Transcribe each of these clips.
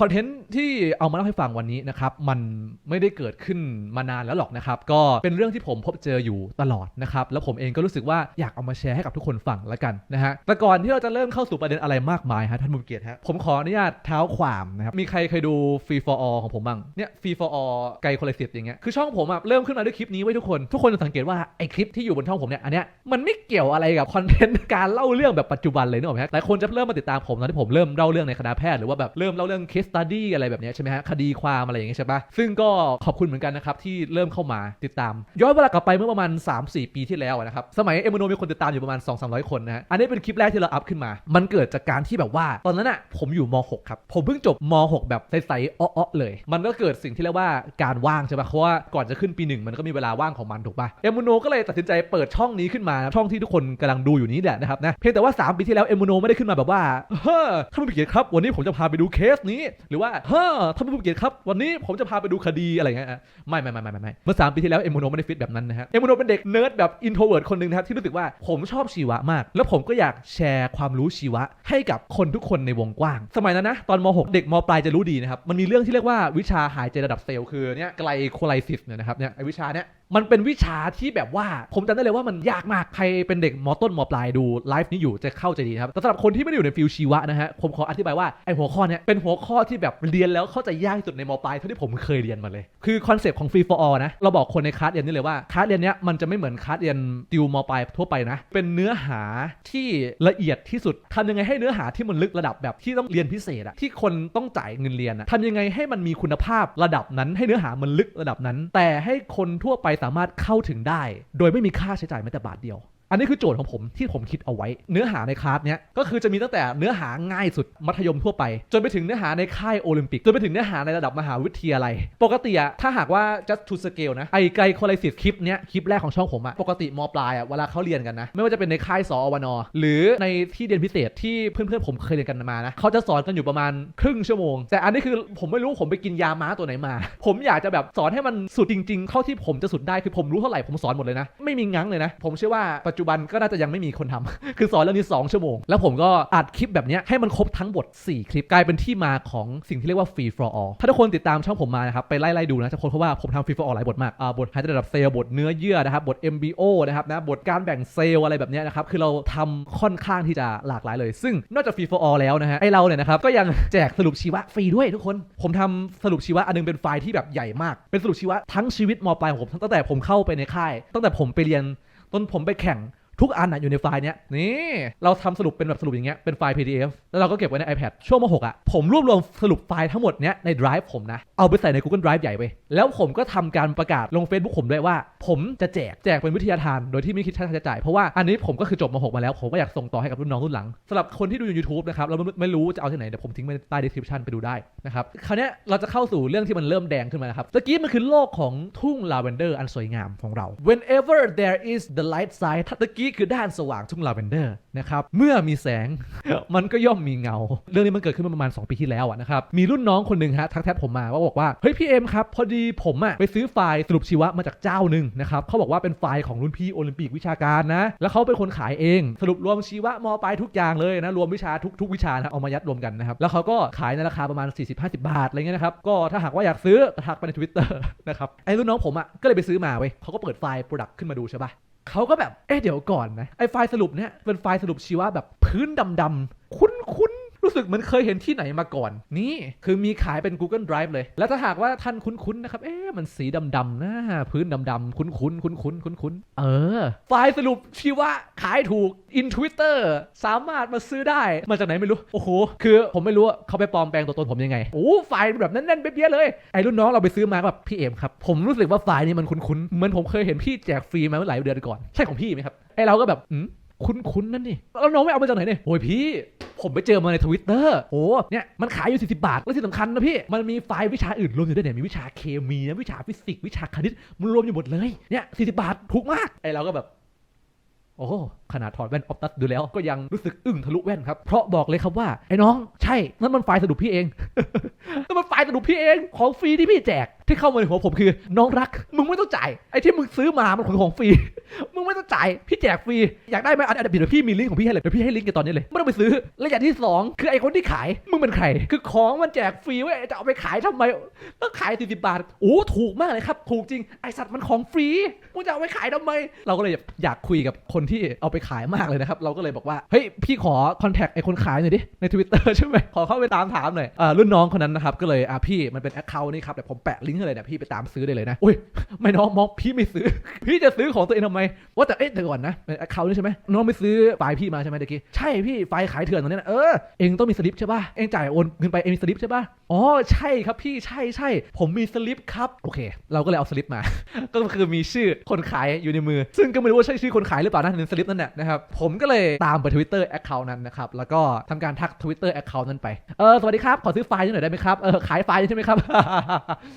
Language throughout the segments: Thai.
คอนเทนต์ที่เอามาเล่าให้ฟังวันนี้นะครับมันไม่ได้เกิดขึ้นมานานแล้วหรอกนะครับ ก็เป็นเรื่องที่ผมพบเจออยู่ตลอดนะครับ แล้วผมเองก็รู้สึกว่าอยากเอามาแชร์ให้กับทุกคนฟังแล้วกันนะฮะแต่ก่อนที่เราจะเริ่มเข้าสู่ประเด็นอะไรมากมายฮะท่านมุมเกียรติฮะผมขออนุญาตเท้าความนะครับมีใครเคยดู Free for All ของผมบ้างเนี่ย Free for All ไกลคนละสิทธิ์อย่างเงี้ยคือช่องผมอะเริ่มขึ้นมาด้วยคลิปนี้ไว้ทุกคน ทุกคนจะสังเกตว่าไอคลิปที่อยู่บนช่องผมเนี่ยอันเนี้ยมันไม่เกี่ยวอะไรกับคอนเทนต์การเล่าเรื่องแบบปัจจุบันเลยนึกออกไหมฮะหลายคนจะเริ่มมาติดตามผมตอนที่ผมเริ่มเล่าเรื่องในคณะแพทย์หรือว่าแบบเริ่มเล่าเรื่อง case study อะไรแบบนี้ใช่ไหมฮะคดีความอะไรอย่างเงี้ยใช่ปะซึ่งก็ขอบคุณเหมือนกันนะครับที่เริ่มเข้ามาติดตาม ย้อนเวลากลับไปเมื่อประมาณ 3-4 ปีที่แล้วนะครับสมัยเอมโนมีคนติดตามอยู่ประมาณ 2-300 คนนะฮะอันนี้เป็นคลิปแรกที่เราอัพขึ้นมา มันเกิดจากการที่แบบว่า ตอนนั้นอะผมอยู่ม .6 ครับผมเพิ่งจบม .6 แบบใสๆอ้อๆเลย มันก็เกิดสิ่งที่เรียกว่าการว่างใช่ปะเพราะว่าก่อนจะขึ้นปีหนึ่งมันก็มีเวลาว่างของมันถูกปะเอมโนก็เลยตัดสินใจเปิดช่องนี้ขึ้นมาช่องที่ทุกคนกำลังดูอยู่นี้แหละนะครับนะเพียงแต่ว่า 3 ปีที่แล้วเอมโนไม่ได้ขึ้นมาแบบว่าเฮ้อท่านผู้เกียรติครับ วันนี้ผมจะพาไปดูเคสนี้หรือว่าเฮ้อท่านผู้เกียรติครับ วันนี้ผมจะพาไปดูคดีอะไรเงี้ยไม่ไม่ไม่ไม่ไม่เมื่อ3ปีที่แล้วเอมโนไม่ได้ฟิตแบบนั้นนะฮะเอมโนเป็นเด็กเนิร์ดแบบอินโทรเวิร์ดคนหนึ่งนะครับที่รู้สึกว่าผมชอบชีวะมาก แล้วผมก็อยากแชร์ความรู้ชีวะ ให้กับคนทุกคนในวงกว้าง สมัยนั้นนะตอนม .6 เด็กมปลายจะรู้ดีนะครับมันมีเรื่องที่เรียกว่าวิชาหายใจระดับเซลล์คือเนี่ยไกลโคไลซิสเนี่ยนะครับเนี่ยไอวิชาเนี้ย มันเป็นวิชาที่แบบว่าผมจำได้เลยว่ามันยากมากใครเป็นเด็กมต้นมปลายดูไลฟ์นี้อยู่จะเข้าใจดีครับแต่สำหรับคนที่ไม่ได้อยู่ในฟิลชีวะนะฮะผมขออธิบายว่าไอหัวข้อเนี้ยเป็นหัวข้อที่แบบเรียนแล้วเข้าใจยากที่สุดในมปลายเท่าที่ผมเคยเรียนมาเลยคือคอนเซปต์ของ Free for All นะเราบอกคนในคลาสเรียนนี่เลยว่าคลาสเรียนเนี้ยมันจะไม่เหมือนคลาสเรียนติวมปลายทั่วไปนะ เป็นเนื้อหาที่ละเอียดที่สุดทำยังไงให้เนื้อหาที่มันลึกระดับแบบที่ต้องเรียนพิเศษอะที่คนต้องจ่ายเงินเรียนอะทำยังไงให้มันมีคุณภาพระดับนั้นให้เนื้อหามันลึกระดับนั้น แต่ให้คนทั่วไปสามารถเข้าถึงได้ โดยไม่มีค่าใช้จ่ายแม้แต่บาทเดียว อันนี้คือโจทย์ของผมที่ผมคิดเอาไว้ เนื้อหาในคลาสเนี้ยก็คือจะมีตั้งแต่เนื้อหาง่ายสุดมัธยมทั่วไป จนไปถึงเนื้อหาในค่ายโอลิมปิกจนไปถึงเนื้อหาในระดับมหาวิทยาลัย ปกติอะถ้าหากว่า just to scale นะไอไกลโคไลซิสคลิปเนี้ยคลิปแรกของช่องผมอะปกติมปลายอะเวลาเขาเรียนกันนะ ไม่ว่าจะเป็นในค่ายสอวนหรือในที่เรียนพิเศษที่เพื่อนๆผมเคยเรียนกันมานะเขาจะสอนกันอยู่ประมาณครึ่งชั่วโมง แต่อันนี้คือผมไม่รู้ผมไปกินยาม้าตัวไหนมา ผมอยากจะแบบสอนให้มันสุดจริงๆเท่าที่ผมจะสุดได้คือผมรู้เท่าไหร่ผมสอนหมดเลยนะ ไม่มีงั้งเลยนะ ผมเชื่อว่าปัจจบันก็น่าจะยังไม่มีคนทำคือสอนเรื่องนี้ 2 ชั่วโมง แล้วผมก็อัดคลิปแบบนี้ให้มันครบทั้งบท 4 คลิปกลายเป็นที่มาของสิ่งที่เรียกว่า free for all ถ้าทุกคนติดตามช่องผมมานะครับไปไล่ๆดูนะจะพบเพราะว่าผมทำ free for all หลายบทมากอ่าบทหายใจระดับเซลล์บทเนื้อเยื่อนะครับบท MBO นะครับนะบทการแบ่งเซลล์อะไรแบบนี้นะครับคือเราทำค่อนข้างที่จะหลากหลายเลย ซึ่งนอกจาก free for all แล้วนะฮะไอเราเนี่ยนะครับก็ยังแจกสรุปชีวะฟรีด้วยทุกคน ผมทำสรุปชีวะอันนึงเป็นไฟล์ที่แบบใหญ่มาก เป็นสรุปชีวะทั้งชีวิตมปลายของผมตั้งแต่ผมเข้าไปในค่าย ตั้งแต่ผมไปเรียน ตอนผมไปแข่ง ทุกอันอะอยู่ในไฟล์เนี้ยนี่เราทำสรุปเป็นแบบสรุปอย่างเงี้ยเป็นไฟล์ PDF แล้วเราก็เก็บไว้ใน iPad ช่วงม .6 อะผมรวบรวมสรุปไฟล์ทั้งหมดเนี้ยใน Drive ผมนะ เอาไปใส่ใน Google Drive ใหญ่ไปแล้วผมก็ทำการประกาศลง Facebook ผมด้วยว่า ผมจะแจกแจกเป็นวิทยาทาน โดยที่ไม่คิดค่าใช้จ่ายเพราะว่าอันนี้ผมก็คือจบม .6 มาแล้วผมก็อยากส่งต่อให้กับรุ่นน้องรุ่นหลังสำหรับคนที่ดูอยู่ YouTube นะครับเราไม่รู้จะเอาที่ไหนเดี๋ยวผมทิ้งไว้ใต้ description ไปดูได้นะครับคราวเนี้ยเราจะเข้าสู่เรื่องที่มันเริ่มแดงขึ้นมานะครับตะกี้มันคือโลกของทุ่งลาเวนเดอร์อันสวยงามของเรา whenever there is the light side ตะกีี่คือด้านสว่างทุ่งลาเวนเดอร์นะครับเมื่อมีแสงมันก็ย่อมมีเงา เรื่องนี้มันเกิดขึ้นมาประมาณ 2 ปีที่แล้วนะครับมีรุ่นน้องคนหนึ่งฮะทักแชทผมมาว่าบอกว่าเฮ้ยพี่เอ็มครับพอดีผมอะไปซื้อไฟล์สรุปชีวะมาจากเจ้าหนึ่งนะครับเขาบอกว่าเป็นไฟล์ของรุ่นพี่โอลิมปิกวิชาการนะแล้วเขาเป็นคนขายเอง สรุปรวมชีวะมปลายทุกอย่างเลยนะรวมวิชาทุกทุกวิชานะเอามายัดรวมกันนะครับแล้วเขาก็ขายในราคาประมาณ 40-50 บาทอะไรเงี้ยนะครับก็ถ้าหากว่าอยากซื้อก็ทักไปใน Twitter นะครับไอ้รุ่นน้องผมอะก็เลยไปซื้อมาเว้ยเขาก็เปิดไฟล์ Product ขึ้นมาดูใช่ปะ เขาก็แบบ เอ๊ะเดี๋ยวก่อนนะ ไอ้ไฟล์สรุปเนี่ยเป็นไฟล์สรุปชีวะแบบพื้นดำๆ รู้สึกเหมือนเคยเห็นที่ไหนมาก่อน นี่คือมีขายเป็น Google Drive เลย แล้วถ้าหากว่าท่านคุ้นๆนะครับเอ๊ะมันสีดำๆนะพื้นดำๆคุ้นๆคุ้นๆคุ้นๆเออ ไฟล์สรุปชีวะขายถูก in Twitter สามารถมาซื้อได้มาจากไหนไม่รู้โอ้โหคือผมไม่รู้ว่าเขาไปปลอมแปลงตัวตนผมยังไงโอ้ไฟล์แบบแน่นๆเปี้ยเลยไอ้รุ่นน้องเราไปซื้อมาแบบพี่เอมครับผมรู้สึกว่าไฟล์นี้มันคุ้นๆเหมือนผมเคยเห็นพี่แจกฟรีมาเมื่อหลายเดือนก่อนใช่ของพี่ไหมครับไอ้เราก็แบบอืม คุ้นๆนั่นนี่แล้วน้องไม่เอามาจากไหนเนี่ยโอ้ยพี่ ผมไปเจอมาในทวิตเตอร์โอ้เนี่ยมันขายอยู่ 40 บาท แล้วที่สำคัญนะพี่ มันมีไฟล์วิชาอื่นรวมอยู่ด้วยเนี่ยมีวิชาเคมีนะวิชาฟิสิกส์วิชาคณิตมันรวมอยู่หมดเลยเนี่ย40 บาทถูกมากไอเราก็แบบโอ้ ขนาดถอดแว่นออฟตัสดูแล้วก็ยังรู้สึกอึ้งทะลุแว่นครับ เพราะบอกเลยครับว่า ไอ้น้องใช่ นั่นมันไฟล์สรุปพี่เอง นั่นมันไฟล์สรุปพี่เอง ของฟรีที่พี่แจก ที่เข้ามาในหัวผมคือ น้องรัก มึงไม่ต้องจ่าย ไอ้ที่มึงซื้อมา มันของของฟรี จ่ายพี่แจกฟรีอยากได้ไหมอันอันเดี๋ยวพี่มีลิงก์ของพี่ให้เลยเดี๋ยวพี่ให้ลิงก์กันตอนนี้เลยไม่ต้องไปซื้อและอย่างที่สองคือไอ้คนที่ขายมึงเป็นใคร คือของมันแจกฟรีเว้ยจะเอาไปขายทำไมต้องขาย40บาทโอ้ถูกมากเลยครับ ถูกจริงไอสัตว์มันของฟรีมึงจะเอาไปขายทำไม เราก็เลยอยากคุยกับคนที่เอาไปขายมากเลยนะครับเราก็เลยบอกว่าเฮ้ยพี่ขอคอนแทคไอคนขายหน่อยดิใน Twitter ใช่ไหมขอเข้าไปตามถามหน่อยอ่ารุ่นน้องคนนั้นนะครับก็เลยอะพี่มันเป็นแอคเคาท์นี่ครับแต่ผมแปะลิงก์ให้เลยเนี่ยพี่ไปตามซื้อได้เลยนะอุ้ยไม่น้องมองพี่ไม่ซื้อ พี่จะซื้อของตัวเองทำไมว่าแต่เอ๊ะเดี๋ยวก่อนนะเป็นแอเคานี่ใช่ไหมน้องไม่ซื้อไฟล์พี่มาใช่ไหมเมื่อกี้ใช่พี่ไฟล์ขายเถื่อนตรงนี้นะเออเองต้องมีสลิปใช่ป่ะเองจ่ายโอนเงินไปเองมีสลิปใช่ป่ะอ๋อใช่ครับพี่ใช่ใช่ผมมีสลิปครับโอเค เราก็เลยเอาสลิปมา ก็คือมีชื่อคนขายอยู่ในมือ ซึ่งก็ไม่รู้ว่าใช่ชื่อคนขายหรือเปล่านะในสลิปนั่นแหละนะครับผมก็เลยตามไป Twitter Account นั้นนะครับแล้วก็ทำการทัก Twitter Account นั้นไปเออสวัสดีครับขอซื้อไฟล์หน่อยได้ไหมครับเออขายไฟล์ใช่ไหมครับ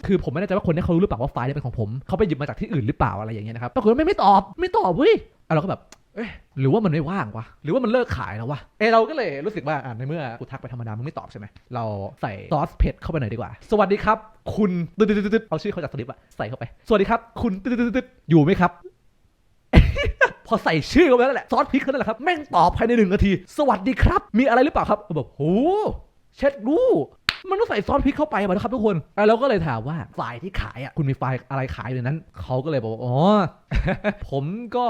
คือผมไม่แน่ใจว่าคนนี้เขารู้หรือเปล่าว่าไฟล์นี้เป็นของผมเขาไปหยิบมาจากที่อื่นหรือเปล่าอะไรอย่างเงี้ยนะครับปรากฏว่าไม่ไม่ตอบไม่ตอบเว้ยอะเราก็แบบเอ๊ะหรือว่ามันไม่ว่างวะหรือว่ามันเลิกขายแล้ววะเอยเราก็เลยรู้สึกว่าอ่าในเมื่อกูทักไปธรรมดามึงไม่ตอบใช่ไหมเราใส่ซอสเผ็ดเข้าไปหน่อยดีกว่า สวัสดีครับ คุณตึ๊ดตึ๊ดตึ๊ดตึ๊ดเอาชื่อเขาจากสลิปอะใส่เข้าไป สวัสดีครับ คุณตึ๊ดตึ๊ดตึ๊ดตึ๊ดอยู่ไหมครับ พอใส่ชื่อเข้าไปแล้วแหละซอสพริกเขานั่นแหละครับแม่งตอบภายในหนึ่งนาที สวัสดีครับ มีอะไรหรือเปล่าครับแบบโหเช็ดรู้ มันต้องใส่ซอสพริกเข้าไปมานะครับทุกคนอะเราก็เลยถามว่าไฟล์ที่ขายอะคุณมีไฟล์อะไรขายอยู่ในนั้นเขาก็เลยบอกว่าอ๋อผมก็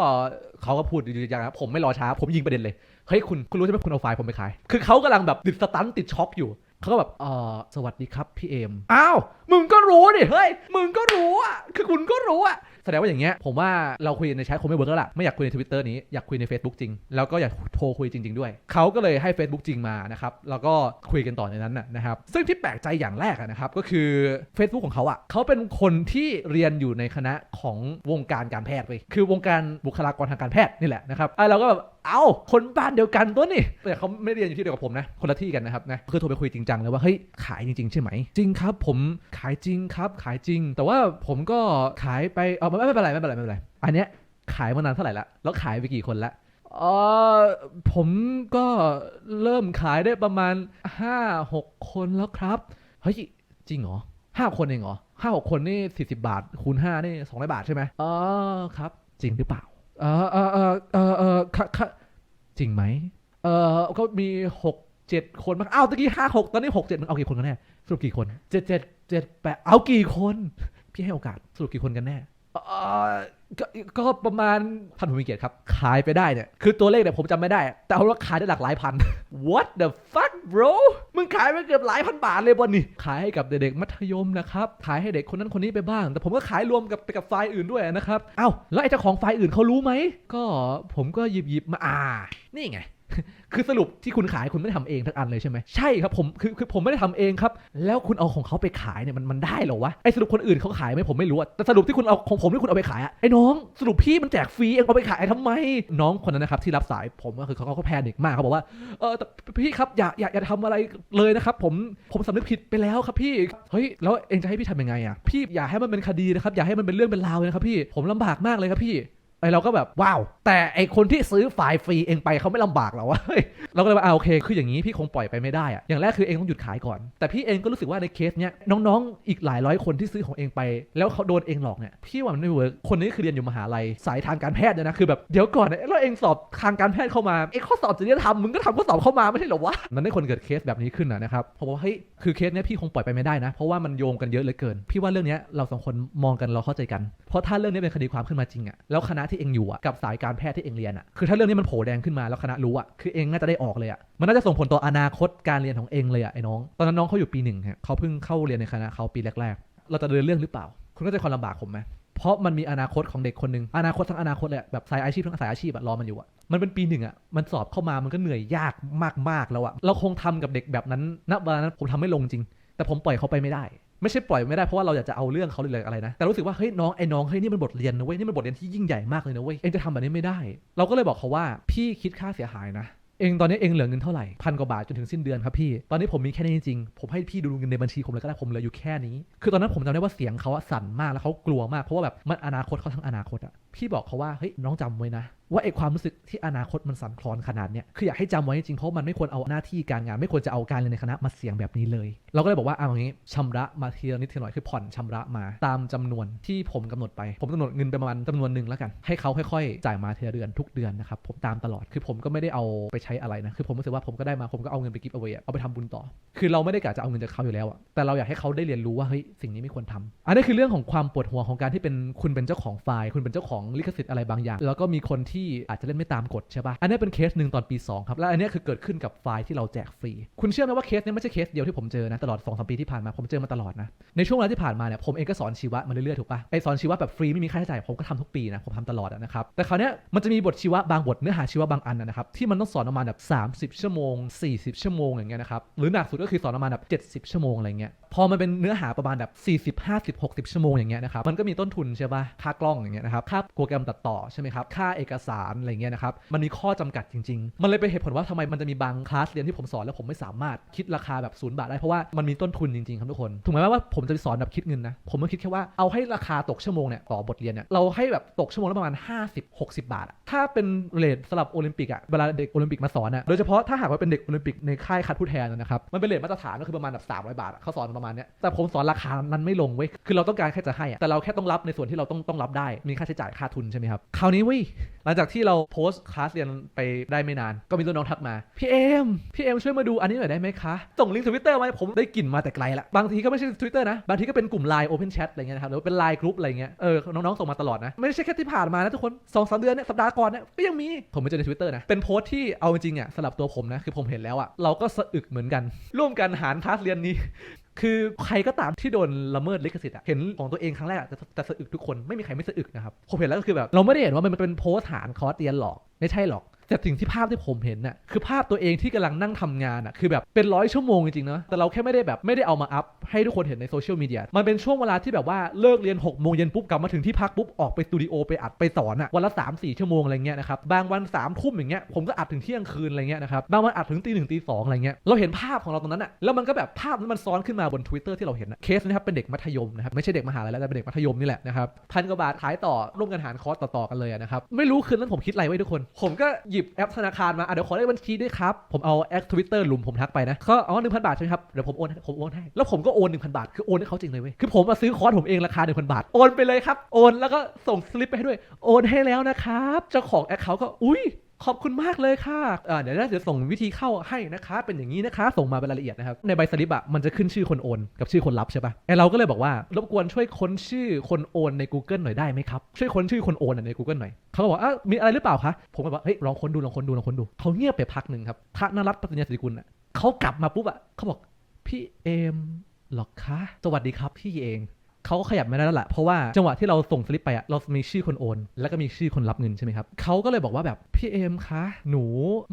เขาก็พูดอย่างนั้นผมไม่รอช้า ผมยิงประเด็นเลยเฮ้ยคุณคุณรู้ใช่ไหมคุณเอาไฟล์ผมไปขาย คือเขากำลังแบบติดสตันติดช็อกอยู่เขาก็แบบเออสวัสดีครับพี่เอมอ้าวมึงก็รู้ดิเฮ้ยมึงก็รู้อะคือคุณก็รู้อะ แสดงว่าอย่างเงี้ยผมว่าเราคุยในแชทคงไม่เวิร์กแล้วล่ะไม่อยากคุยในทวิตเตอร์นี้อยากคุยใน Facebook จริง แล้วก็อยากโทรคุยจริง ๆ ด้วย เขาก็เลยให้ Facebook จริงมานะครับแล้วก็คุยกันต่อในนั้นนะครับซึ่งที่แปลกใจอย่างแรกนะครับก็คือ Facebook ของเขาอะเขาเป็นคนที่เรียนอยู่ในคณะของวงการการแพทย์ไปคือวงการบุคลากรทางการแพทย์นี่แหละนะครับอะเราก็แบบ เอ้าคนบ้านเดียวกันตัวนี่แต่เขาไม่เรียนอยู่ที่เดียวกับผมนะ คนละที่กันนะครับนะคือโทรไปคุยจริงจังเลยว่าเฮ้ยขายจริง ๆ ใช่ไหม จริงครับ ผมขายจริงครับ ขายจริง แต่ว่าผมก็ขายไปเอาไม่ไม่เป็นไรไม่เป็นไรไม่เป็นไรอันเนี้ยขายมานานเท่าไหร่ละแล้วขายไปกี่คนละเออผมก็เริ่มขายได้ประมาณ 5 6 คนแล้วครับเฮ้ยจริงเหรอห้าคนเองเหรอห้าหกคนนี่สี่สิบาท คูณห้านี่สองร้อยบาทใช่ไหมอ๋อครับ จริงหรือเปล่า เออเออเออเออเออค่ะค่ะจริงไหมเออก็มีหกเจ็ดคนมั้งอ้าวตะกี้ห้าหกตอนนี้หกเจ็ดมึงเอากี่คนกันแน่สรุปกี่คนเจ็ดเจ็ดเจ็ดแปดเอากี่คน พี่ให้โอกาสสรุปกี่คนกันแน่เออ ก็ประมาณท่านผู้มีเกียรติครับ ขายไปได้เนี่ย คือตัวเลขเนี่ยผมจำไม่ได้ แต่เอาว่าขายได้หลักหลายพัน What the fuck bro มึงขายไปเกือบหลายพันบาทเลยบนนี่ขายให้กับเด็กๆมัธยมนะครับ ขายให้เด็กคนนั้นคนนี้ไปบ้าง แต่ผมก็ขายรวมกับไปกับไฟล์อื่นด้วยนะครับ เอ้า แล้วไอ้เจ้าของไฟล์อื่นเขารู้ไหม ก็ผมก็หยิบหยิบมาอ่า นี่ไง คือสรุปที่คุณขายคุณไม่ได้ทำเองทั้งอันเลยใช่ไหมใช่ครับผมคือคือผมไม่ได้ทำเองครับ แล้วคุณเอาของเขาไปขายเนี่ยมันมันได้เหรอวะไอ้สรุปคนอื่นเขาขายไหมผมไม่รู้อะแต่สรุปที่คุณเอาของผมที่คุณเอาไปขายอะไอ้น้องสรุปพี่มันแจกฟรีเองเอาไปขายทำไม น้องคนนั้นนะครับที่รับสายผมก็คือเขาก็แพนิกมากเขาบอกว่าเออแต่พี่ครับอย่าอย่าอย่าทำอะไรเลยนะครับผมผมสำนึกผิดไปแล้วครับพี่เฮ้ยแล้วเองจะให้พี่ทำยังไงอะพี่อย่าให้มันเป็นคดีนะครับอย่าให้มันเป็นเรื่องเป็นราวเลยนะครับพี่ผมลำบากมากเลยครับพี่ ไอเราก็แบบว้าว แต่ไอคนที่ซื้อไฟล์ฟรีเองไปเขาไม่ลำบากหรอวะเราก็เลยว่าอ่าโอเค คืออย่างนี้พี่คงปล่อยไปไม่ได้อะอย่างแรกคือเองต้องหยุดขายก่อน แต่พี่เองก็รู้สึกว่าในเคสเนี้ยน้องๆ อีกหลายร้อยคนที่ซื้อของเองไป แล้วเขาโดนเองหลอกเนี่ยพี่ว่ามันไม่เวิร์กคนนี้คือเรียนอยู่มหาลัยสายทางการแพทย์เนี่ยนะคือแบบเดี๋ยวก่อนนะแล้วเองสอบทางการแพทย์เข้ามาเอข้อสอบจริยธรรมมึงก็ทำข้อสอบเข้ามาไม่ใช่หรอวะมันได้คนเกิดเคสแบบนี้ขึ้นนะครับเพราะว่าเฮ้ยคือเคสเนี้ยพี่คงปล่อยไปไม่ได้นะ เพราะว่ามันโยงกันเยอะเหลือเกิน พี่ว่าเรื่องเนี้ยเราสองคนมองกันเราเข้าใจกัน เพราะถ้าเรื่องนี้เป็นคดีความขึ้นมาจริงอะแล้วคณะที่เองอยู่อะกับสายการแพทย์ที่เองเรียนอะคือถ้าเรื่องนี้มันโผล่แดงขึ้นมาแล้วคณะรู้อะคือเองน่าจะได้ออกเลยอะมันน่าจะส่งผลต่ออนาคตการเรียนของเองเลยอะไอ้น้อง ตอนนั้นน้องเขาอยู่ปีหนึ่งฮะเขาเพิ่งเข้าเรียนในคณะเขาปีแรกๆ เราจะเดินเรื่องหรือเปล่า คุณก็จะความลำบากผมไหมเพราะมันมีอนาคตของเด็กคนหนึ่งอนาคตทั้งอนาคตเลยอะแบบสายอาชีพทั้งสายอาชีพอะรอมันอยู่อะมันเป็นปีหนึ่งอะมันสอบเข้ามามันก็เหนื่อยยากมากๆแล้วอะเราคงทำกับเด็กแบบนั้นณเวลานั้นผมทำไม่ลงจริง แต่ผมปล่อยเขาไปไม่ได้ ไม่ใช่ปล่อยไม่ได้เพราะว่าเราอยากจะเอาเรื่องเขาเลยอะไรนะแต่รู้สึกว่าเฮ้ยน้องไอ้น้องเฮ้ยนี่มันบทเรียนนะเว้ยนี่มันบทเรียนที่ยิ่งใหญ่มากเลยนะเว้ยเองจะทำแบบนี้ไม่ได้ เราก็เลยบอกเขาว่าพี่คิดค่าเสียหายนะเองตอนนี้เองเหลือเงินเท่าไหร่พันกว่าบาทจนถึงสิ้นเดือนครับพี่ ตอนนี้ผมมีแค่นี้จริงๆผมให้พี่ดูเงินในบัญชีผมเลยก็ได้ผมเหลืออยู่แค่นี้ คือตอนนั้นผมจำได้ว่าเสียงเขาสั่นมากแล้วเขากลัวมากเพราะว่าแบบมันอนาคตเขาทั้งอนาคตอะพี่บอกเขาว่าเฮ้ยน้องจำไว้นะว่าไอ้ความรู้สึกที่อนาคตมันสั่นคลอนขนาดเนี้ยคืออยากให้จำไว้จริงเพราะมันไม่ควรเอาหน้าที่การงาน ไม่ควรจะเอาการเรียนในคณะมาเสี่ยงแบบนี้เลย เราก็เลยบอกว่าเอาอย่างนี้ชำระมาทีละนิดทีละหน่อยคือผ่อนชำระมาตามจำนวนที่ผมกำหนดไป ผมกำหนดเงินไปประมาณจำนวนหนึ่งแล้วกัน ให้เขาค่อยๆ จ่ายมาทีละเดือนทุกเดือนนะครับผมตามตลอดคือผมก็ไม่ได้เอาไปใช้อะไรนะคือผมรู้สึกว่าผมก็ได้มาผมก็เอาเงินไปกิฟต์เอาไว้เอาไปทำบุญต่อ คือเราไม่ได้กะจะเอาเงินจากเขาอยู่แล้วอะแต่เราอยากให้เขาได้เรียนรู้ว่าเฮ้ยสิ่งนี้ไม่ควรทำอันนี้คือเรื่องของความปวดหัวของการที่เป็นคุณเป็นเจ้าของไฟล์ คุณเป็นเจ้าของลิขสิทธิ์อะไรบางอย่าง แล้วก็มีคนทที่อาจจะเล่นไม่ตามกฎใช่ปะอันนี้เป็นเคสหนึ่งตอนปี 2 ครับ และอันนี้คือเกิดขึ้นกับไฟล์ที่เราแจกฟรี คุณเชื่อไหมว่าเคสนี้ไม่ใช่เคสเดียวที่ผมเจอนะ ตลอด2อสปีที่ผ่านมาผมเจอมาตลอดนะ ในช่วงเวลาที่ผ่านมาเนี่ยผมเองก็สอนชีวะมาเรื่อยๆถูกปะไอสอนชีวะแบบฟรีไม่มีค่าใช้จ่ายผมก็ทำทุกปีนะผมทำตลอดนะครับแต่คราวเนี้ยมันจะมีบทชีวะบางบทเนื้อหาชีวะบางอันนะครับที่มันต้องสอนประมาณแบบ30 ชั่วโมง 40 ชั่วโมงอย่างเงี้ยนะครับหรือหนักสุดก็คือสอนประมาณแบบ70 ชั่วโมงอะไรเงี้ยพอมันเป็นเนื้อหาประมาณแบบ40 50 60 ชั่วโมงอย่างเงี้ยนะครับมันก็มีต้นทุนใช่ปะค่ากล้องอย่างเงี้ยนะครับค่าโปรแกรมตัดต่อใช่ไหมครับค่าเอกสารอะไรเงี้ยนะครับ มันมีข้อจำกัดจริง ๆ มันเลยเป็นเหตุผลว่าทำไมมันจะมีบางคลาสเรียนที่ผมสอนแล้วผมไม่สามารถคิดราคาแบบศูนย์บาทได้เพราะว่ามันมีต้นทุนจริงๆครับทุกคนถูกไหมว่าผมจะสอนแบบคิดเงินนะผมก็คิดแค่ว่าเอาให้ราคาตกชั่วโมงเนี่ยต่อบทเรียนเนี่ยเราให้แบบตกชั่วโมงละประมาณ 50 60 บาท ถ้าเป็นเรทสำหรับโอลิมปิกอะเวลาเด็กโอลิมปิกมาสอนอะโดยเฉพาะถ้าหากว่าเป็นเด็กโอลิมปิกในค่ายคัดผู้แทนนะครับมันเป็นเรทมาตรฐานก็คือประมาณแบบ300 บาทเขาสอนประมาณเนี้ยแต่ผมสอนราคานั้นไม่ลงเว้ยคือเราต้องการแค่จะให้อะแต่เราแค่ต้องรับในส่วนที่เราต้องต้องรับได้มีค่าใช้จ่ายค่าทุนใช่ไหมครับคราวนี้เว้ย หลังจากที่เราโพสต์คลาสเรียนไปได้ไม่นาน ก็มีตัวน้องทักมา พี่เอมพี่เอมช่วยมาดูอันนี้หน่อยได้ไหมคะ ส่งลิงก์ทวิตเตอร์มาผมได้กลิ่นมาแต่ไกลละ บางทีก็ไม่ใช่ Twitter นะ บางทีก็เป็นกลุ่ม Line Open Chat อะไรเงี้ยนะครับหรือว่าเป็น Line Group อะไรเงี้ยเออน้องๆส่งมาตลอดนะ ไม่ใช่แค่ที่ผ่านมานะทุกคนสองสามเดือนเนี่ยสัปดาห์ก่อนเนี่ยก็ยังมีผมไปเจอใน Twitter นะเป็นโพสต์ที่เอาจริงๆอะสำหรับตัวผมนะคือผมเห็นแล้วอะเราก็สะอึกเหมือนกัน ร่วมกันหารคลาสเรียนนี้ คือใครก็ตามที่โดนละเมิดลิขสิทธิ์อะเห็นของตัวเองครั้งแรกจะจะสะอึกทุกคนไม่มีใครไม่สะอึกนะครับผมเห็นแล้วก็คือแบบเราไม่ได้เห็นว่ามันเป็นโพสต์ฐานคอร์สเรียนหรอกไม่ใช่หรอก แต่สิ่งที่ภาพที่ผมเห็นน่ะคือภาพตัวเองที่กำลังนั่งทำงานอะคือแบบเป็นร้อยชั่วโมงจริงๆเนาะแต่เราแค่ไม่ได้แบบไม่ได้เอามาอัพให้ทุกคนเห็นในโซเชียลมีเดียมันเป็นช่วงเวลาที่แบบว่าเลิกเรียน6กโมงเย็นปุ๊บกลับมาถึงที่พักปุ๊บออกไปสตูดิโอไปอัดไปสอนอะวันละ3ามสี่ชั่วโมงอะไรเงี้ยนะครับบางวัน3ามทุ่มอย่างเงี้ยผมก็อัดถึงเที่ยงคืนอะไรเงี้ยนะครับบางวันอัดถึงตีหนึ่งตีสองอะไรเงี้ยเราเห็นภาพของเราตรงนั้นอะแล้วมันก็แบบภาพนั้นมันซ้อนขึ้นมาบน Twitter ที่เราเห็นเคสนะครับเป็นเด็กมัธยมนะครับไม่ใช่เด็กมหาลัยแล้วแต่เป็นเด็กมัธยมนี่แหละนะครับพันกว่าบาทขายต่อร่วมกันหารคอร์สต่อๆกันเลยนะครับไม่รู้คืนนั้นผมคิดอะไรไว้ทุกคน ผมก็หยิบแอปธนาคารมาอะเดี๋ยวขอเลขบัญชีด้วยครับ ผมเอาแอคทวิตเตอร์หลุมผมทักไปนะเขาเอาหนึ่งพันบาทใช่ไหมครับ เดี๋ยวผมโอนให้ผมโอนให้ แล้วผมก็โอนหนึ่งพันบาท คือโอนให้เขาจริงเลยเว้ย คือผมมาซื้อคอร์สผมเองราคาหนึ่งพันบาท โอนไปเลยครับ โอนแล้วก็ส่งสลิปไปให้ด้วย โอนให้แล้วนะครับ เจ้าของแอคเคาท์ก็ อุ้ย ขอบคุณมากเลยค่ะเดี๋ยวน่าจะส่งวิธีเข้าให้นะคะ เป็นอย่างนี้นะคะ ส่งมาเป็นรายละเอียดนะครับ ในใบสลิปอะมันจะขึ้นชื่อคนโอน กับชื่อคนรับใช่ปะไอเราก็เลยบอกว่ารบกวนช่วยค้นชื่อคนโอนใน Google หน่อยได้ไหมครับ ช่วยค้นชื่อคนโอนใน Google หน่อยเขาก็บอกอะมีอะไรหรือเปล่าคะ ผมก็บอกเฮ้ยลองค้นดูลองค้นดูลองค้นดูเขาเงียบไปพักหนึ่งครับพระนรัตน์ปัญญาสิริกุลอะเขากลับมาปุ๊บอะเขาบอกพี่เอมหรอคะสวัสดีครับพี่เอง เขาขยับไม่ได้แล้วแหละเพราะว่าจังหวะที่เราส่งสลิปไปอะเรามีชื่อคนโอน แล้วก็มีชื่อคนรับเงินใช่ไหมครับเขาก็เลยบอกว่าแบบพี่เอมคะหนู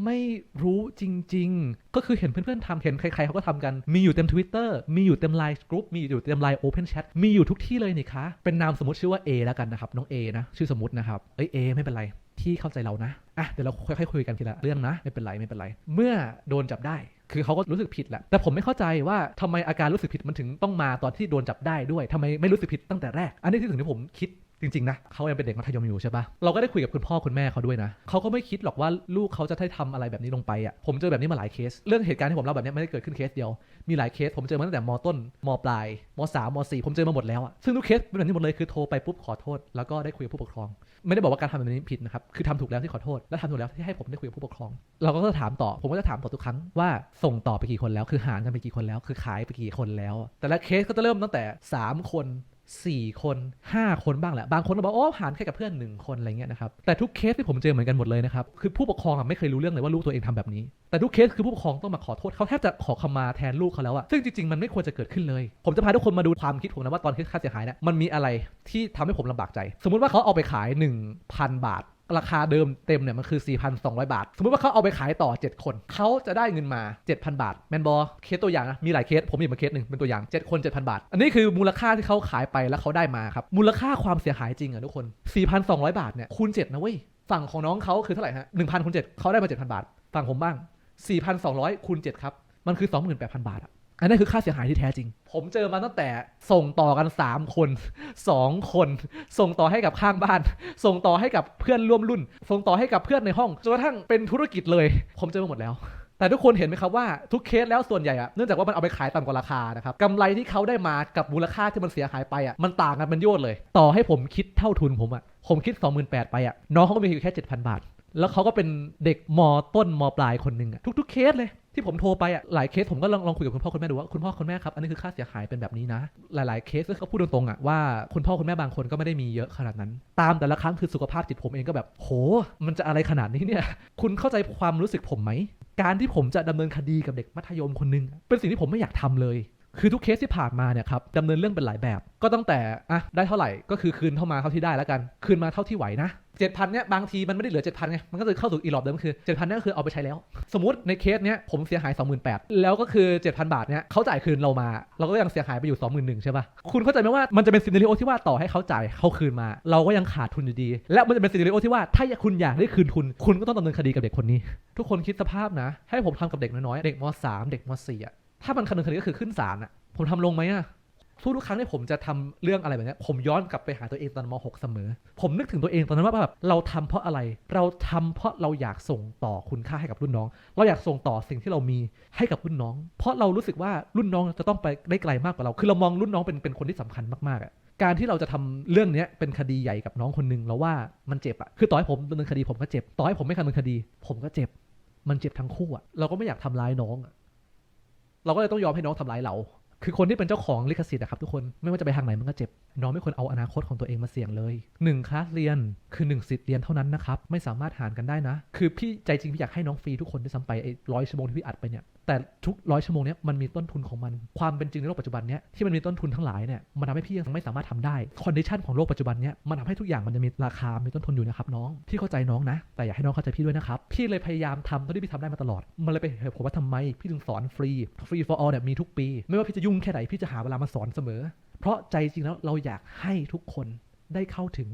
ไม่รู้จริง ๆ ก็คือเห็นเพื่อนๆทำเห็นใครๆเขาก็ทำกันมีอยู่เต็ม Twitter มีอยู่เต็ม Line Group มีอยู่เต็ม Line Open Chat มีอยู่ทุกที่เลยนี่คะเป็นนามสมมติชื่อว่า A แล้วกันนะครับน้อง A นะชื่อสมมตินะครับเอ้ย A ไม่เป็นไรพี่เข้าใจเรานะอะเดี๋ยวเราค่อยๆคุยกันทีละเรื่องนะไม่เป็นไรไม่เป็นไร เมื่อโดนจับได้ คือเขาก็รู้สึกผิดแหละ แต่ผมไม่เข้าใจว่าทำไมอาการรู้สึกผิดมันถึงต้องมาตอนที่โดนจับได้ด้วยทำไมไม่รู้สึกผิดตั้งแต่แรก อันนี้ที่ถึงที่ผมคิดจริง ๆ นะเขายังเป็นเด็กมัธยมอยู่ใช่ปะเราก็ได้คุยกับคุณพ่อคุณแม่เขาด้วยนะเขาก็ไม่คิดหรอกว่าลูกเขาจะได้ทำอะไรแบบนี้ลงไปอะผมเจอแบบนี้มาหลายเคส เรื่องเหตุการณ์ที่ผมเล่าแบบนี้ไม่ได้เกิดขึ้นเคสเดียว มีหลายเคสผมเจอมาตั้งแต่มต้นมปลายมสามมสี่ผมเจอมาหมดแล้วอะซึ่งทุกเคสเป็นแบบนี้หมดเลยคือโทรไปปุ๊บขอโทษ แล้วก็ได้คุยกับผู้ปกครอง ไม่ได้บอกว่าการทำแบบนี้ผิดนะครับ คือทำถูกแล้วที่ขอโทษ และทำถูกแล้วที่ให้ผมได้คุยกับผู้ปกครอง เราก็จะถามต่อ ผมก็จะถามต่อทุกครั้งว่าส่งต่อไปกี่คนแล้ว คือหารกันไปกี่คนแล้ว คือขายไปกี่คนแล้ว แต่ละเคสก็จะเริ่มตั้งแต่ 3 คน 4 คน 5 คนบ้างแหละ บางคนก็บอกโอ้หารแค่กับเพื่อน 1 คนอะไรเงี้ยนะครับ แต่ทุกเคสที่ผมเจอเหมือนกันหมดเลยนะครับ คือผู้ปกครองไม่เคยรู้เรื่องเลยว่าลูกตัวเองทำแบบนี้ แต่ทุกเคสคือผู้ปกครองต้องมาขอโทษเขาแทบจะขอขมาแทนลูกเขาแล้วอะซึ่งจริงๆ มันไม่ควรจะเกิดขึ้นเลย ผมจะพาทุกคนมาดูความคิดผมนะว่าตอนที่ค่าเสียหายเนี่ยมันมีอะไรที่ทำให้ผมลำบากใจ สมมุติว่าเขาเอาไปขาย 1,000 บาท ราคาเดิมเต็มเนี่ยมันคือ 4,200 บาท สมมติว่าเขาเอาไปขายต่อ 7 คน เขาจะได้เงินมา 7,000 บาท แมนบอเคสตัวอย่างนะ มีหลายเคส ผมหยิบมาเคสหนึ่งเป็นตัวอย่าง 7 คน 7,000 บาท อันนี้คือมูลค่าที่เขาขายไปแล้วเขาได้มาครับ มูลค่าความเสียหายจริงอะทุกคน 4,200 บาทเนี่ยคูณ7นะเว้ย ฝั่งของน้องเขาคือเท่าไหร่ฮะ1,000คูณ7เขาได้มา 7,000 บาท ฝั่งผมบ้าง 4,200คูณ7ครับ มันคือ 28,000 บาทอะ อันนั้นคือค่าเสียหายที่แท้จริง ผมเจอมาตั้งแต่ส่งต่อกัน 3 คน 2 คน ส่งต่อให้กับข้างบ้าน ส่งต่อให้กับเพื่อนร่วมรุ่น ส่งต่อให้กับเพื่อนในห้องจนกระทั่งเป็นธุรกิจเลย ผมเจอมาหมดแล้ว แต่ทุกคนเห็นไหมครับว่าทุกเคสแล้วส่วนใหญ่อะเนื่องจากว่ามันเอาไปขายต่ำกว่าราคานะครับกำไรที่เขาได้มากับมูลค่าที่มันเสียหายไปอะมันต่างกันเป็นโยชน์เลย ต่อให้ผมคิดเท่าทุนผมอะผมคิด 28,000ไปอะน้องเขาก็มีอยู่แค่ 7,000 บาท แล้วเขาก็เป็นเด็กมต้นมปลายคนหนึ่งอะทุก ๆ เคสเลยที่ผมโทรไปอะหลายเคสผมก็ลองลองคุยกับคุณพ่อคุณแม่ดูว่าคุณพ่อคุณแม่ครับอันนี้คือค่าเสียหายเป็นแบบนี้นะ หลายๆเคสก็เขาพูดตรงๆอะว่าคุณพ่อคุณแม่บางคนก็ไม่ได้มีเยอะขนาดนั้น ตามแต่ละครั้งคือสุขภาพจิตผมเองก็แบบ โห มันจะอะไรขนาดนี้เนี่ย คุณเข้าใจความรู้สึกผมไหมการที่ผมจะดำเนินคดีกับเด็กมัธยมคนหนึงเป็นสิ่งที่ผมไม่อยากทำเลย คือทุกเคสที่ผ่านมาเนี่ยครับดำเนินเรื่องเป็นหลายแบบ ก็ตั้งแต่อะได้เท่าไหร่ก็คือคืนเข้ามาเท่าที่ได้แล้วกันคืนมาเท่าที่ไหวนะเจ็ดพันเนี่ยบางทีมันไม่ได้เหลือเจ็ดพันไงมันก็จะเข้าสู่อีหลอบเดิมคือเจ็ดพันนี่ยก็คือเอาไปใช้แล้ว สมมติในเคสเนี้ยผมเสียหาย28,000แปดแล้วก็คือ7,000บาทเนี่ยเขาจ่ายคืนเรามา เราก็ยังเสียหายไปอยู่21,000ใช่ปะคุณเข้าใจไหมว่ามันจะเป็นซีนารีโอที่ว่าต่อให้เขาจ่ายเขาคืนมา เราก็ยังขาดทุนอยู่ดี และมันจะเป็นซีนารีโอที่ว่าถ้าคุณอยากได้คืนทุน คุณก็ต้องดำเนินคดีกับเด็กคนนี้ ทุกคนคิดสภาพนะ ให้ผมทำกับเด็กน้อยๆเด็กม 3 เด็กม 4อะ ถ้ามันดำนินคดีก็คือขึ้นศาลอะผมทำลงไหมอะทุกทุกๆครั้งที่ผมจะทำเรื่องอะไรแบบนี้ผมย้อนกลับไปหาตัวเองตอนม .6 เสมอ ผมนึกถึงตัวเองตอนนั้นว่าแบบเราทำเพราะอะไร เราทำเพราะเราอยากส่งต่อคุณค่าให้กับรุ่นน้อง เราอยากส่งต่อสิ่งที่เรามีให้กับรุ่นน้อง เพราะเรารู้สึกว่ารุ่นน้องจะต้องไปได้ไกลมากกว่าเรา คือเรามองรุ่นน้องเป็นเป็นคนที่สำคัญมากๆอะการที่เราจะทำเรื่องนี้เป็นคดีใหญ่กับน้องคนหนึงเราว่ามันเจ็บอะคือต่อให้ผมดำเนินคดีผมก็เจ็บ ต่อให้ผมไม่ดำเนินคดี ผมก็เจ็บ มันเจ็บทั้งคู่อะเราก็ไม่อยากทำร้ายน้องอะ เราก็เลยต้องยอมให้น้องทำร้ายเรา คือคนที่เป็นเจ้าของลิขสิทธิ์นะครับทุกคน ไม่ว่าจะไปทางไหนมันก็เจ็บ น้องไม่ควรเอาอนาคตของตัวเองมาเสี่ยงเลยหนึ่งคลาสเรียนคือหนึ่งสิทธิ์เรียนเท่านั้นนะครับ ไม่สามารถหารกันได้นะ คือพี่ใจจริงพี่อยากให้น้องฟรีทุกคนด้วยซ้ำไปไอ้ร้อยชั่วโมงที่พี่อัดไปเนี่ย แต่ทุกร้อยชั่วโมงเนี้ยมันมีต้นทุนของมัน ความเป็นจริงในโลกปัจจุบันเนี้ยที่มันมีต้นทุนทั้งหลายเนี่ยมันทำให้พี่ยังไม่สามารถทำได้คอนดิชันของโลกปัจจุบันเนี้ยมันทำให้ทุกอย่างมันจะมีราคา มีต้นทุนอยู่นะครับน้อง พี่เข้าใจน้องนะ แต่อยากให้น้องเข้าใจพี่ด้วยนะครับ พี่เลยพยายามทำเท่าที่พี่ทำได้มาตลอด มันเลยเป็นเหตุผลว่าทำไม พี่ถึงสอนฟรีฟรี for all เนี่ยมีทุกปี ไม่ว่าพี่จะยุ่งแค่ไหนพี่จะหาเวลามาสอนเสมอ เพราะใจจริงแล้วเราอยากให้ทุกคนได้เข้าถึง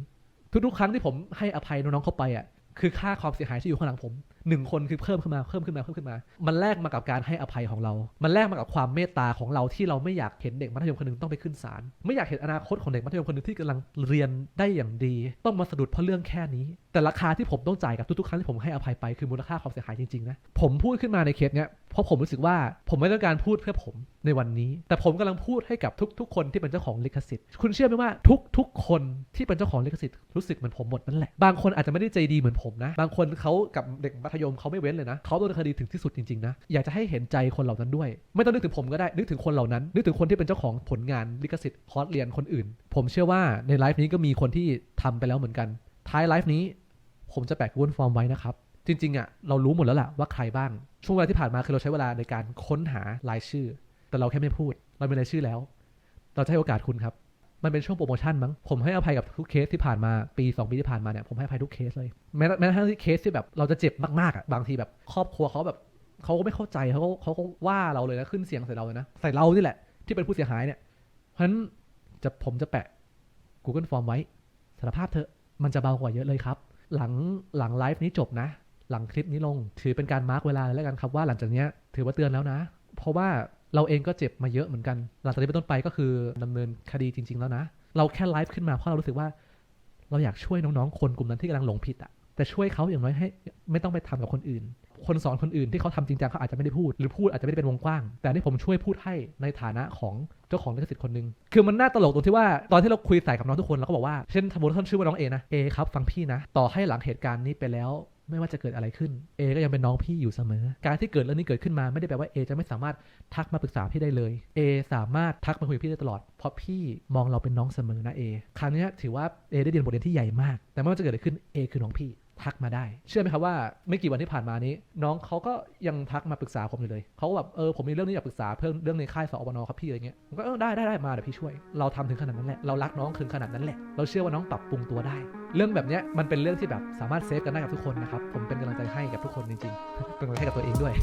ทุกๆครั้งที่ผมให้อภัยน้องๆเข้าไปอะคือค่าความเสียหายที่อยู่ข้างหลังผม หนึ่งคนคือเพิ่มขึ้นมาเพิ่มขึ้นมาเพิ่มขึ้นมา มันแลกมากับการให้อภัยของเรา มันแลกมากับความเมตตาของเราที่เราไม่อยากเห็นเด็กมัธยมคนหนึงต้องไปขึ้นศาลไม่อยากเห็นอนาคตของเด็กมัธยมคนหนึงที่กำลังเรียนได้อย่างดี ต้องมาสะดุดเพราะเรื่องแค่นี้ แต่ราคาที่ผมต้องจ่ายกับทุกๆครั้งที่ผมให้อภัยไปคือมูลค่าความเสียหายจริงๆนะผมพูดขึ้นมาในเคสเนี้ยเพราะผมรู้สึกว่าผมไม่ต้องการพูดเพื่อผมในวันนี้ แต่ผมกำลังพูดให้กับทุก ๆ คนที่เป็นเจ้าของลิขสิทธิ์ คุณเชื่อไหมว่าทุก ๆ คนที่เป็นเจ้าของลิขสิทธิ์รู้สึกเหมือนผมหมดนั่นแหละบางคนอาจจะไม่ได้ใจดีเหมือนผมนะ บางคนเขากับเด็กมัธยมเขาไม่เว้นเลยนะเขาโดนคดีถึงที่สุดจริงๆนะอยากจะให้เห็นใจคนเหล่านั้นด้วย ไม่ต้องนึกถึงผมก็ได้นึกถึงคนเหล่านั้น นึกถึงคนที่เป็นเจ้าของผลงานลิขสิทธิ์คอร์สเรียนคนอื่น ผมเชื่อว่าในไลฟ์นี้ก็มีคนที่ทำไปแล้วเหมือนกัน ท้ายไลฟ์นี้ ผมจะแปะ Google Form ไว้นะครับจริงๆอะเรารู้หมดแล้วแหละว่าใครบ้าง ช่วงเวลาที่ผ่านมาคือเราใช้เวลาในการค้นหารายชื่อ แต่เราแค่ไม่พูด เรามีรายชื่อแล้ว เราจะให้โอกาสคุณครับ มันเป็นช่วงโปรโมชั่นมั้งผมให้อภัยกับทุกเคสที่ผ่านมาปี 2 ปีที่ผ่านมาเนี่ยผมให้อภัยทุกเคสเลยแม้แม้กระทั่งที่เคสที่แบบเราจะเจ็บมากๆอะบางทีแบบครอบครัวเขาแบบเขาก็ไม่เข้าใจเขาก็เขาก็ว่าเราเลยนะขึ้นเสียงใส่เราเลยนะใส่เรานี่แหละที่เป็นผู้เสียหายเนี่ยเพราะฉะนั้นจะผมจะแปะ Google Form ไว้สารภาพเถอะมันจะเบากว่าเยอะเลยครับ หลังหลังไลฟ์นี้จบนะ หลังคลิปนี้ลง ถือเป็นการมาร์กเวลาแล้วกันครับว่าหลังจากเนี้ยถือว่าเตือนแล้วนะ เพราะว่า เราเองก็เจ็บมาเยอะเหมือนกัน หลังจากนี้เป็นต้นไปก็คือดำเนินคดีจริง ๆ แล้วนะ เราแค่ไลฟ์ขึ้นมาเพราะเรารู้สึกว่า เราอยากช่วยน้องๆ คนกลุ่มนั้นที่กำลังหลงผิดอะแต่ช่วยเขาอย่างน้อยให้ไม่ต้องไปทำกับคนอื่น คนสอนคนอื่นที่เขาทำจริงจังเขาอาจจะไม่ได้พูด หรือพูดอาจจะไม่ได้เป็นวงกว้าง แต่นี่ผมช่วยพูดให้ในฐานะของเจ้าของลิขสิทธิ์คนหนึ่งคือมันน่าตลกตรงที่ว่าตอนที่เราคุยใส่กับน้องทุกคนเราก็บอกว่าเช่นสมมติท่านชื่อว่าน้องเอนะเอครับฟังพี่นะ ต่อให้หลังเหตุการณ์นี้ไปแล้ว ไม่ว่าจะเกิดอะไรขึ้นเอก็ยังเป็นน้องพี่อยู่เสมอ การที่เกิดเรื่องนี้เกิดขึ้นมาไม่ได้แปลว่าเอจะไม่สามารถทักมาปรึกษาพี่ได้เลยเอสามารถทักมาคุยกับพี่ได้ตลอด เพราะพี่มองเราเป็นน้องเสมอนะเอครั้งนี้ถือว่าเอได้เรียนบทเรียนที่ใหญ่มาก แต่ไม่ว่าจะเกิดอะไรขึ้นเอคือน้องพี่ ทักมาได้ เชื่อไหมครับว่าไม่กี่วันที่ผ่านมานี้ น้องเขาก็ยังทักมาปรึกษาผมอยู่เลยเขาก็แบบเออผมมีเรื่องนี้อยากปรึกษาเพิ่มเรื่องในค่ายสอบนครับพี่อะไรเงี้ยผมก็เออได้ได้ได้มาเดี๋ยวพี่ช่วย เราทำถึงขนาดนั้นแหละเรารักน้องถึงขนาดนั้นแหละเราเชื่อว่าน้องปรับปรุงตัวได้ เรื่องแบบเนี้ยมันเป็นเรื่องที่แบบสามารถเซฟกันได้กับทุกคนนะครับผมเป็นกำลังใจให้กับทุกคนจริงๆเป็นกำลังใจให้กับตัวเองด้วย